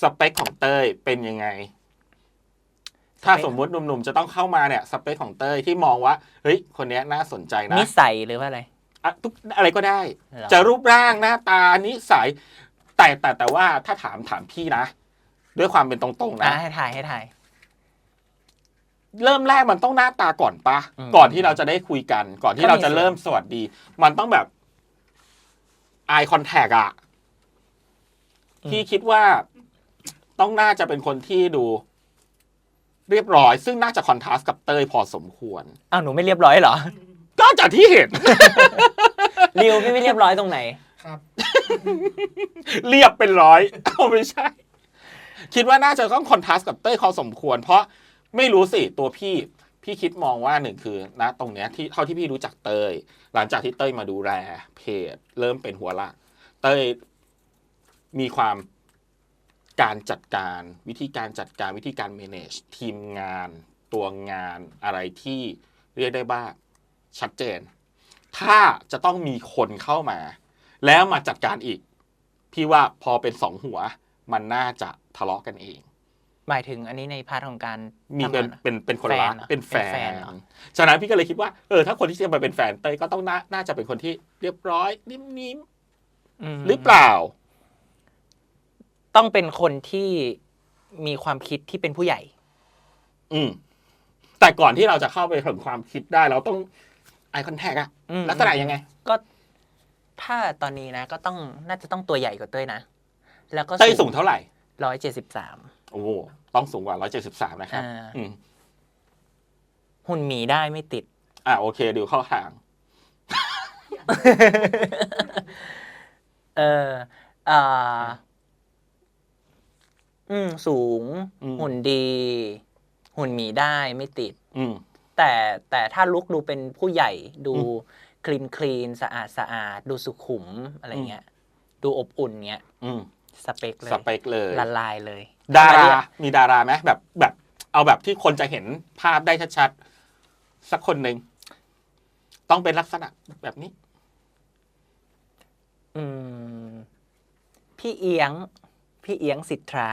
สเปคของเต้ยเป็นยังไง ถ้าสมมุติหนุ่มๆจะต้องเข้ามาเนี่ยสเปคของเต้ยที่มองว่าเฮ้ยคนเนี้ยน่าสนใจนะนิสัยหรือว่าอะไรอะทุกอะไรก็ได้เหรอจะรูปร่างหน้าตานิสัยแต่แต่แต่ว่าถ้าถามถามพี่นะด้วยความเป็นตรงๆอะนะให้ถ่ายให้ถ่ายเริ่มแรกมันต้องหน้าตาก่อนปะอืมก่อนที่เราจะได้คุยกัน ก่อนที่ก็มีเราจะเริ่มสวัสดี มันต้องแบบ eye contact อะพี่คิดว่า ต้องน่าจะเป็นคนที่ดู เรียบร้อย ซึ่งน่าจะคอนทราสต์กับเต้ยพอสมควร อ้าวหนูไม่เรียบร้อยเหรอก็จากที่เห็น ริวพี่ไม่เรียบร้อยตรงไหน ครับ เรียบเป็นร้อยเอาไม่ใช่ คิดว่าน่าจะต้องคอนทราสต์กับเต้ยพอสมควร เพราะไม่รู้สิตัวพี่ พี่คิดมองว่าหนึ่งคือณตรงเนี้ยที่เท่าที่พี่รู้จักเต้ยหลังจากที่เต้ยมาดูแลเพจเริ่มเป็นหัวหลักเต้ยมีความ การจัดการวิธีการจัดการวิธีการ manage ทีมงาน ตัวงานอะไรที่เรียกได้ว่าชัดเจน ถ้าจะต้องมีคนเข้ามา แล้วมาจัดการอีก พี่ว่าพอเป็นสองหัว มันน่าจะทะเลาะกันเอง หมายถึงอันนี้ในพาร์ทของการมีทำเป็นงานเป็นเป็นคนรักแฟนเหรอเป็นแฟเป็นแฟนนเหรอ ฉะนั้นพี่ก็เลยคิดว่าเออถ้าคนที่จะมาเป็นแฟนเต้ยก็ต้องน่าน่าจะเป็นคนที่เรียบร้อยนิ่มมๆหรือเปล่า ต้องเป็นคนที่มีความคิดที่เป็นผู้ใหญ่ อืม แต่ก่อนที่เราจะเข้าไปถึงความคิดได้ เราต้องไอคอนแทคอะอืม ลักษณะยังไง ก็ถ้าตอนนี้นะ ก็ต้องน่าจะต้องตัวใหญ่กว่าเต้ยนะ แล้วก็เต้ยสูงเท่าไหร่ ร้อยเจ็ดสิบสาม โอ้โหต้องสูงกว่า 173 นะครับอ่า อืมหุ่นหมีได้ไม่ติด อ่าโอเค ดูเข้าทาง เอออ่า อืมสูง อืม หุ่นดี หุ่นหมีได้ไม่ติด อืม แต่แต่ถ้าลุกดูเป็นผู้ใหญ่ดูอืมคลีนคลีนสะอาดสะอาดดูสุขุมอะไรเงี้ย ดูอบอุ่นเงี้ยอืมสเปคเลยสเปคเลย ละลายเลยดาทำไมราเรียกมีดาราไหมแบบแบบ เอาแบบที่คนจะเห็นภาพได้ชัดๆ สักคนหนึ่ง ต้องเป็นลักษณะแบบนี้ อืมพี่เอียง พี่เอียงสิทธา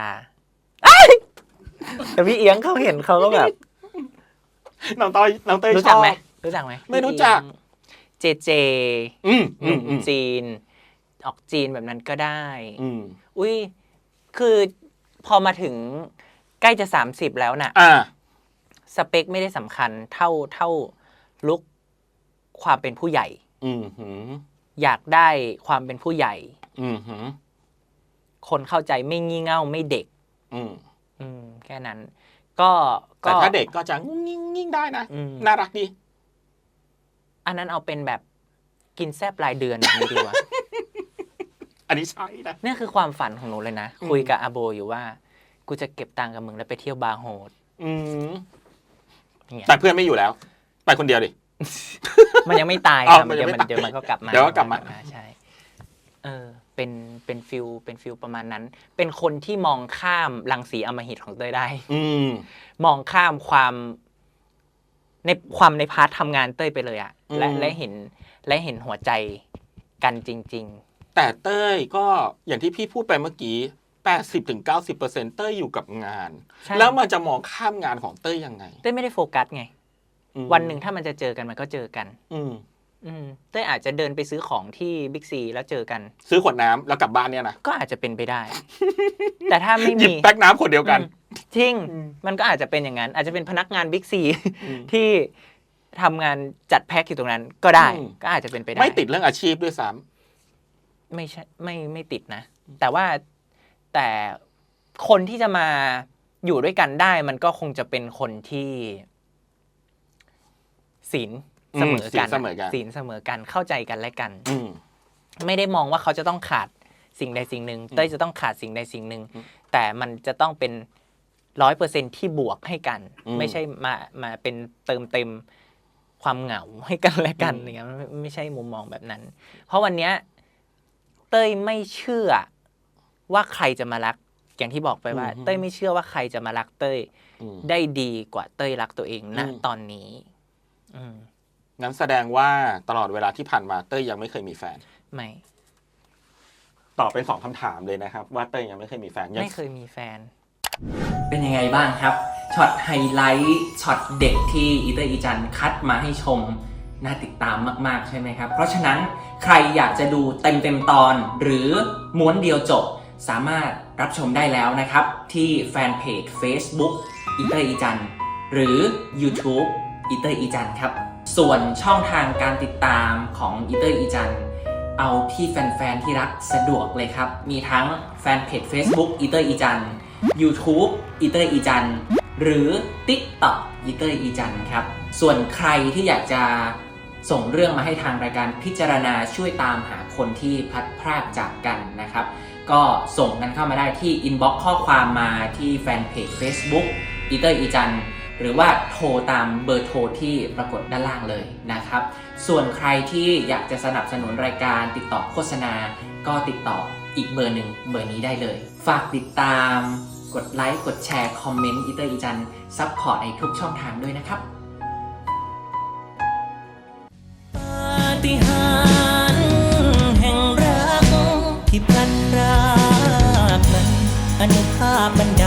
แต่พี่เอียงเขาเห็นเขาก็แบบน้องเต้ยน้องเต้ยรู้ชจักอบ ไหมรู้จักไหมไม่รู้จัก เจเจอืมอืมอืมจีน ออกจีนแบบนั้นก็ได้ อืมอุ้ยคือพอมาถึงใกล้จะสามสิบแล้วน่ะ อ่า สเปคไม่ได้สำคัญเท่าเท่าลุกความเป็นผู้ใหญ่ อืมหืมอยากได้ความเป็นผู้ใหญ่ อืมหืมคนเข้าใจไม่งี่เง่าไม่เด็ก อืม อืมแค่นั้น ก็แต่ถ้าเด็กก็จะงุ้งงิ้งงิ้งได้นะอืมน่ารักดี อันนั้นเอาเป็นแบบกินแซบรายเดือนแบบนี้ดีกว่าอันนี้ใช่นะเนี่ยคือความฝันของหนูเลยนะอืมคุยกับอาโบอยู่ว่า กูจะเก็บตังค์กับมึงแล้วไปเที่ยวบาร์โฮสอืมเนี่ยแต่เพื่อนไม่อยู่แล้ว ไปคนเดียวดิ มันยังไม่ตายอ้าวค่ะมันยังเดี๋ยวไม่มันตายเดี๋ยวมันก็กลับมา เดี๋ยวก็กลับมาใช่ เออ เป็นเป็นฟิลเป็นฟิลประมาณนั้น เป็นคนที่มองข้ามรังสีอำมหิตของเต้ยได้ อืม มองข้ามความในความในพาร์ททำงานเต้ยไปเลยอะอืม และและเห็นและเห็นหัวใจกันจริง แต่เต้ยก็อย่างที่พี่พูดไปเมื่อกี้ 80-90%ถึง90%เต้ยอยู่กับงานใช่แล้วมันจะมองข้ามงานของเต้ยยังไงๆเต้ยไม่ได้โฟกัสไง อืมวันหนึ่งถ้ามันจะเจอกันมันก็เจอกัน อืมอืม เต้ยอาจจะเดินไปซื้อของที่บิ๊กซีแล้วเจอกัน ซื้อขวดน้ำแล้วกลับบ้านเนี่ยนะก็อาจจะเป็นไปได้ แต่ถ้าไม่หยิบมีแป๊กน้ำขวดเดียวกันอืมจริงอืมมันก็อาจจะเป็นอย่างนั้น อาจจะเป็นพนักงานบิ๊กซีอืมที่ทำงานจัดแพ็คอยู่ตรงนั้น ก็ได้อืมก็อาจจะเป็นไปได้ไม่ติดเรื่องอาชีพด้วยซ้ไม่ใช่ไม่ไม่ติดนะ แต่ว่าแต่คนที่จะมาอยู่ด้วยกันได้ มันก็คงจะเป็นคนที่ศีลำ เสมอกันเสมอกันศีลเสมอกันเข้าใจกันและกัน อืมไม่ได้มองว่าเขาจะต้องขาดสิ่งใดสิ่งหนึ่งอืมเต้ยจะต้องขาดสิ่งใดสิ่งหนึ่งอืมแต่มันจะต้องเป็นร้อยเปอร์เซ็นที่บวกให้กันอืมไม่ใช่มามาเป็นเติมเต็มความเหงาให้กันและกันอืมอย่างเงี้ยไม่ไม่ใช่มุมมองแบบนั้น เพราะวันเนี้ยเต้ยไม่เชื่อว่าใครจะมารัก อย่างที่บอกไปว่า เต้ยไม่เชื่อว่าใครจะมารักเต้ยอืมได้ดีกว่าเต้ยรักตัวเองณอืมตอนนี้ อืม งั้นแสดงว่าตลอดเวลาที่ผ่านมาเต้ยยังไม่เคยมีแฟน ไม่ ตอบเป็นสองคำถามเลยนะครับ ว่าเต้ยยังไม่เคยมีแฟนยังไม่เคยมีแฟน เป็นยังไงบ้างครับ ช็อตไฮไลท์ช็อตเด็กที่อีเตอร์อีจันคัดมาให้ชม น่าติดตามมากๆใช่ไหมครับ เพราะฉะนั้นใครอยากจะดูเต็มเต็มๆตอน หรือม้วนเดียวจบสามารถรับชมได้แล้วนะครับ ที่แฟนเพจ Facebook อีเตอร์อีจันหรือ YouTube อีเตอร์อีจันครับ ส่วนช่องทางการติดตามของอีเตอร์อีจันเอาที่แฟน ๆ ที่รักสะดวกเลยครับ มีทั้งแฟนเพจ Facebook อีเตอร์อีจัน YouTube อีเตอร์อีจัน หรือ TikTok อีเตอร์อีจันครับ ส่วนใครที่อยากจะส่งเรื่องมาให้ทางรายการพิจารณาช่วยตามหาคนที่พลัดพรากจากกันนะครับ ก็ส่งกันเข้ามาได้ที่ inbox ข้อความมาที่แฟนเพจ Facebook อีเตอร์อีจัน หรือว่าโทรตามเบอร์โทรที่ปรากฏด้านล่างเลยนะครับ ส่วนใครที่อยากจะสนับสนุนรายการติดต่อโฆษณา ก็ติดต่ออีกเบอร์หนึ่งเบอร์นี้ได้เลย ฝากติดตาม กดไลค์ กดแชร์ คอมเมนต์อีเตอร์อีจันซัพพอร์ตในทุกช่องทางด้วยนะครับปาฏิหาริย์แห่งรักที่พลันรากนั้นอนุภาพบันดา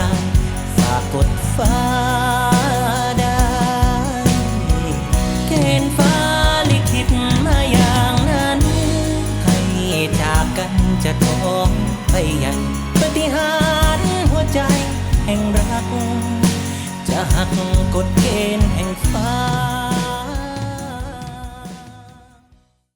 จะท้องไปใหญ่ปฏิหารหัวใจแห่งรัก จะหักกฎเกณฑ์แห่งฟ้า